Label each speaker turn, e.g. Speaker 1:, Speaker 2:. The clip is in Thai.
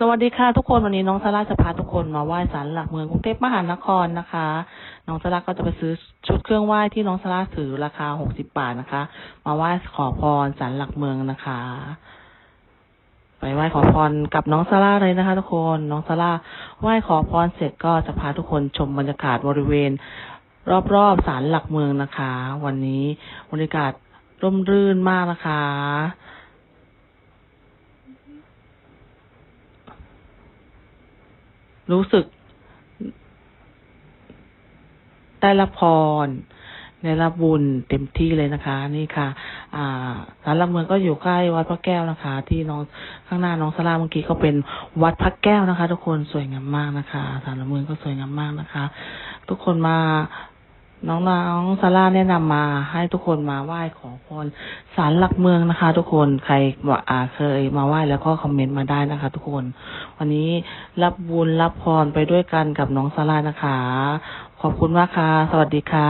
Speaker 1: สวัสดีค่ะทุกคนวันนี้น้องซาร่าจะพาทุกคนมาไหว้ศาลหลักเมืองกรุงเทพมหานครนะคะ น้องซาร่าก็จะไปซื้อชุดเครื่องไหว้ที่น้องซาร่าถือราคาหกสิบบาทนะคะ มาไหว้ขอพรศาลหลักเมืองนะคะ ไปไหว้ขอพรกับน้องซาร่าเลยนะคะ ทุกคนน้องซาร่าไหว้ขอพรเสร็จก็จะพาทุกคนชมบรรยากาศบริเวณ รอบๆศาลหลักเมืองนะคะ วันนี้บรรยากาศร่มรื่นมากนะคะ รู้สึกได้รับพรได้รับบุญเต็มที่เลยนะคะ นี่ค่ะ อ่าศาลหลักเมืองก็อยู่ใกล้วัดพระแก้วนะคะ ที่น้องข้างหน้าน้องสลาเมื่อกี้ก็เป็นวัดพระแก้วนะคะ ทุกคนสวยงามมากนะคะศาลหลักเมืองก็สวยงามมากนะคะ ทุกคนมา น้องน้องซาร่าแนะนำมาให้ทุกคนมาไหว้ขอพรศาลหลักเมืองนะคะ ทุกคนใครอ่าเคยมาไหว้แล้วก็คอมเมนต์มาได้นะคะ ทุกคน วันนี้รับบุญรับพรไปด้วยกันกับน้องซาร่านะคะ ขอบคุณมากค่ะ สวัสดีค่ะ